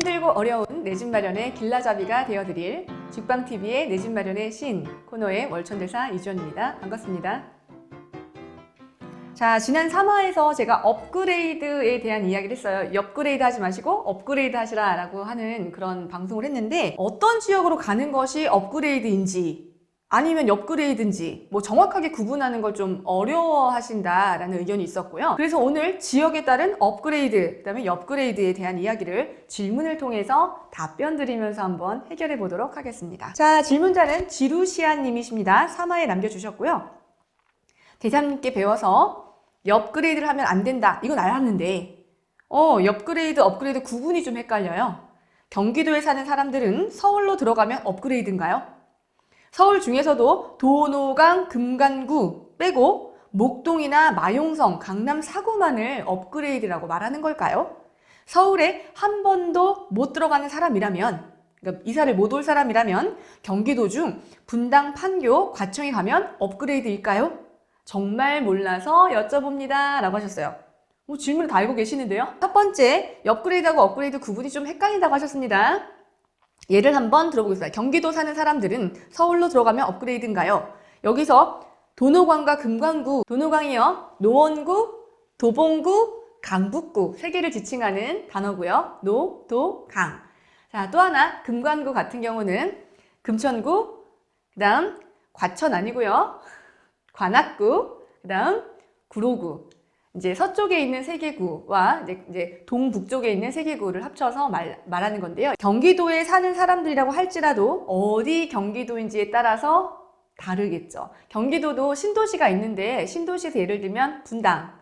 힘들고 어려운 내 집 마련의 길라잡이가 되어드릴 죽방TV의 내 집 마련의 신 코너의 월천대사 이주연입니다. 반갑습니다. 자, 지난 3화에서 제가 업그레이드에 대한 이야기를 했어요. 업그레이드 하지 마시고 업그레이드 하시라 라고 하는 그런 방송을 했는데 어떤 지역으로 가는 것이 업그레이드인지 아니면 업그레이드인지 뭐 정확하게 구분하는 걸 좀 어려워하신다라는 의견이 있었고요. 그래서 오늘 지역에 따른 업그레이드, 그다음에 업그레이드에 대한 이야기를 질문을 통해서 답변 드리면서 한번 해결해 보도록 하겠습니다. 자, 질문자는 지루시아님이십니다. 3화에 남겨주셨고요. 대장님께 배워서 업그레이드를 하면 안 된다. 이건 알았는데, 어, 업그레이드, 업그레이드 구분이 좀 헷갈려요. 경기도에 사는 사람들은 서울로 들어가면 업그레이드인가요? 서울 중에서도 도노강, 금간구 빼고 목동이나 마용성, 강남 사구만을 업그레이드라고 말하는 걸까요? 서울에 한 번도 못 들어가는 사람이라면, 그러니까 이사를 못 올 사람이라면 경기도 중 분당, 판교, 과청에 가면 업그레이드일까요? 정말 몰라서 여쭤봅니다. 라고 하셨어요. 뭐 질문을 다 알고 계시는데요. 첫 번째, 업그레이드하고 업그레이드 구분이 좀 헷갈린다고 하셨습니다. 예를 한번 들어보겠습니다. 경기도 사는 사람들은 서울로 들어가면 업그레이드인가요? 여기서 도노강과 금강구, 도노강이요. 노원구, 도봉구, 강북구 세 개를 지칭하는 단어고요. 노, 도, 강. 자, 또 하나 금강구 같은 경우는 금천구, 그다음 과천 아니고요. 관악구, 그다음 구로구. 이제 서쪽에 있는 세 개구와 이제, 이제 동북쪽에 있는 세 개구를 합쳐서 말, 말하는 건데요. 경기도에 사는 사람들이라고 할지라도 어디 경기도인지에 따라서 다르겠죠. 경기도도 신도시가 있는데 신도시에서 예를 들면 분당,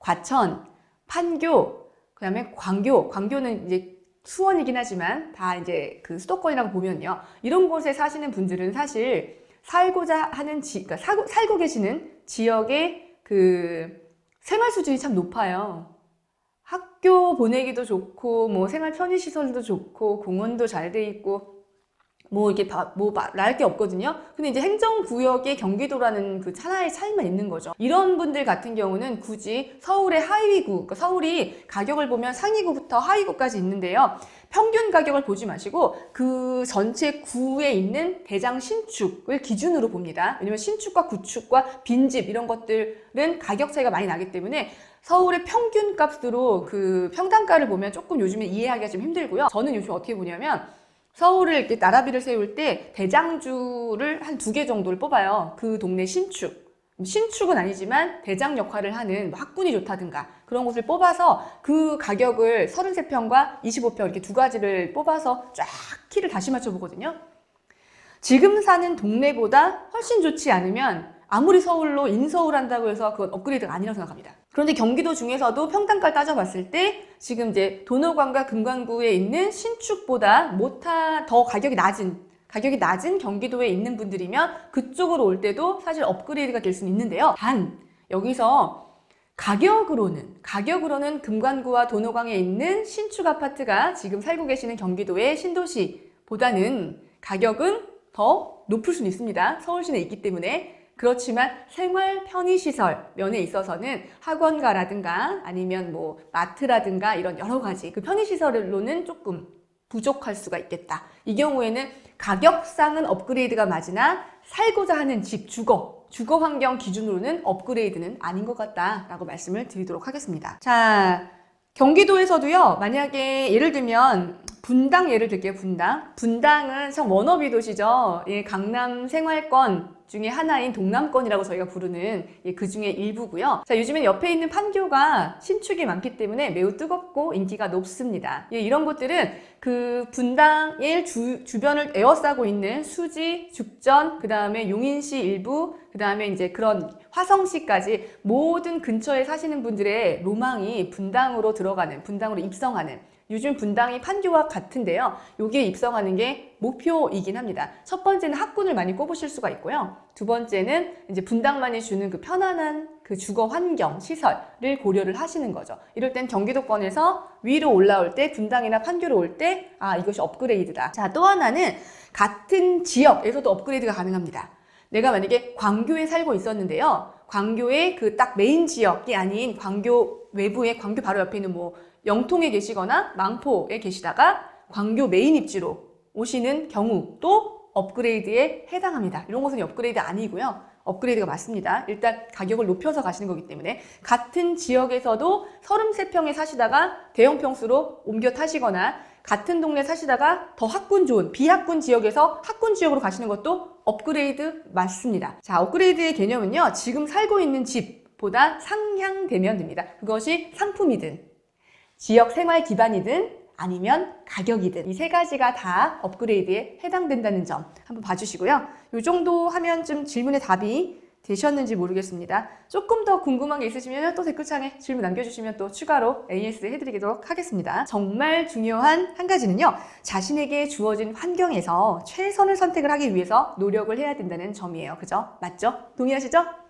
과천, 판교, 그다음에 광교. 광교는 이제 수원이긴 하지만 다 이제 그 수도권이라고 보면요. 이런 곳에 사시는 분들은 사실 살고자 하는 지, 그러니까 살고, 살고 계시는 지역의 그 생활 수준이 참 높아요. 학교 보내기도 좋고, 뭐 생활 편의 시설도 좋고, 공원도 잘 돼 있고, 뭐 이게 바, 뭐 말할 게 없거든요. 근데 이제 행정구역의 경기도라는 그 하나의 차이만 있는 거죠. 이런 분들 같은 경우는 굳이 서울의 하위구, 그러니까 서울이 가격을 보면 상위구부터 하위구까지 있는데요. 평균 가격을 보지 마시고 그 전체 구에 있는 대장 신축을 기준으로 봅니다. 왜냐면 신축과 구축과 빈집 이런 것들은 가격 차이가 많이 나기 때문에 서울의 평균 값으로 그 평당가를 보면 조금 요즘에 이해하기가 좀 힘들고요. 저는 요즘 어떻게 보냐면 서울을 이렇게 나라비를 세울 때 대장주를 한 두 개 정도를 뽑아요. 그 동네 신축. 신축은 아니지만 대장 역할을 하는 뭐 학군이 좋다든가 그런 곳을 뽑아서 그 가격을 33평과 25평 이렇게 두 가지를 뽑아서 쫙 키를 다시 맞춰보거든요. 지금 사는 동네보다 훨씬 좋지 않으면 아무리 서울로 인서울 한다고 해서 그건 업그레이드가 아니라고 생각합니다. 그런데 경기도 중에서도 평당가를 따져봤을 때 지금 이제 도노관과 금관구에 있는 신축보다 못하 더 가격이 낮은 가격이 낮은 경기도에 있는 분들이면 그쪽으로 올 때도 사실 업그레이드가 될 수는 있는데요. 단 여기서 가격으로는 가격으로는 금관구와 도노강에 있는 신축 아파트가 지금 살고 계시는 경기도의 신도시보다는 가격은 더 높을 수는 있습니다. 서울시내에 있기 때문에 그렇지만 생활 편의시설 면에 있어서는 학원가라든가 아니면 뭐 마트라든가 이런 여러 가지 그 편의시설로는 조금 부족할 수가 있겠다. 이 경우에는 가격상은 업그레이드가 맞으나 살고자 하는 집, 주거, 주거 환경 기준으로는 업그레이드는 아닌 것 같다라고 말씀을 드리도록 하겠습니다. 자, 경기도에서도요, 만약에 예를 들면 분당 예를 들게요, 분당. 분당은 참 워너비 도시죠. 예, 강남 생활권 중에 하나인 동남권이라고 저희가 부르는 예, 그 중에 일부고요. 자, 요즘엔 옆에 있는 판교가 신축이 많기 때문에 매우 뜨겁고 인기가 높습니다. 예, 이런 곳들은 그 분당의 주, 주변을 에워싸고 있는 수지, 죽전, 그 다음에 용인시 일부, 그 다음에 이제 그런 화성시까지 모든 근처에 사시는 분들의 로망이 분당으로 들어가는, 분당으로 입성하는 요즘 분당이 판교와 같은데요. 여기에 입성하는 게 목표이긴 합니다. 첫 번째는 학군을 많이 꼽으실 수가 있고요. 두 번째는 이제 분당만이 주는 그 편안한 그 주거 환경, 시설을 고려를 하시는 거죠. 이럴 땐 경기도권에서 위로 올라올 때 분당이나 판교로 올 때 아, 이것이 업그레이드다. 자, 또 하나는 같은 지역에서도 업그레이드가 가능합니다. 내가 만약에 광교에 살고 있었는데요. 광교의 그 딱 메인 지역이 아닌 광교 외부의 광교 바로 옆에 있는 뭐 영통에 계시거나 망포에 계시다가 광교 메인 입지로 오시는 경우 또 업그레이드에 해당합니다. 이런 것은 업그레이드 아니고요. 업그레이드가 맞습니다. 일단 가격을 높여서 가시는 거기 때문에 같은 지역에서도 33평에 사시다가 대형 평수로 옮겨 타시거나 같은 동네 사시다가 더 학군 좋은 비학군 지역에서 학군 지역으로 가시는 것도 업그레이드 맞습니다. 자, 업그레이드의 개념은요. 지금 살고 있는 집보다 상향되면 됩니다. 그것이 상품이든 지역 생활 기반이든 아니면 가격이든 이 세 가지가 다 업그레이드에 해당된다는 점 한번 봐주시고요. 이 정도 하면 좀 질문의 답이 되셨는지 모르겠습니다. 조금 더 궁금한 게 있으시면 또 댓글창에 질문 남겨주시면 또 추가로 AS 해드리도록 하겠습니다. 정말 중요한 한 가지는요. 자신에게 주어진 환경에서 최선을 선택을 하기 위해서 노력을 해야 된다는 점이에요. 그죠? 맞죠? 동의하시죠?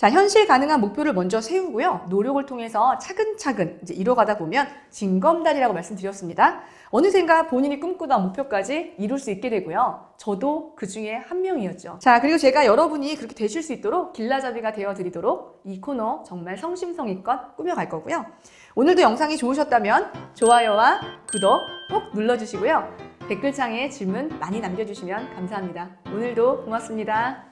자, 현실 가능한 목표를 먼저 세우고요. 노력을 통해서 차근차근 이제 이뤄가다 보면 징검다리라고 말씀드렸습니다. 어느샌가 본인이 꿈꾸던 목표까지 이룰 수 있게 되고요. 저도 그 중에 한 명이었죠. 자, 그리고 제가 여러분이 그렇게 되실 수 있도록 길라잡이가 되어드리도록 이 코너 정말 성심성의껏 꾸며갈 거고요. 오늘도 영상이 좋으셨다면 좋아요와 구독 꼭 눌러주시고요. 댓글창에 질문 많이 남겨주시면 감사합니다. 오늘도 고맙습니다.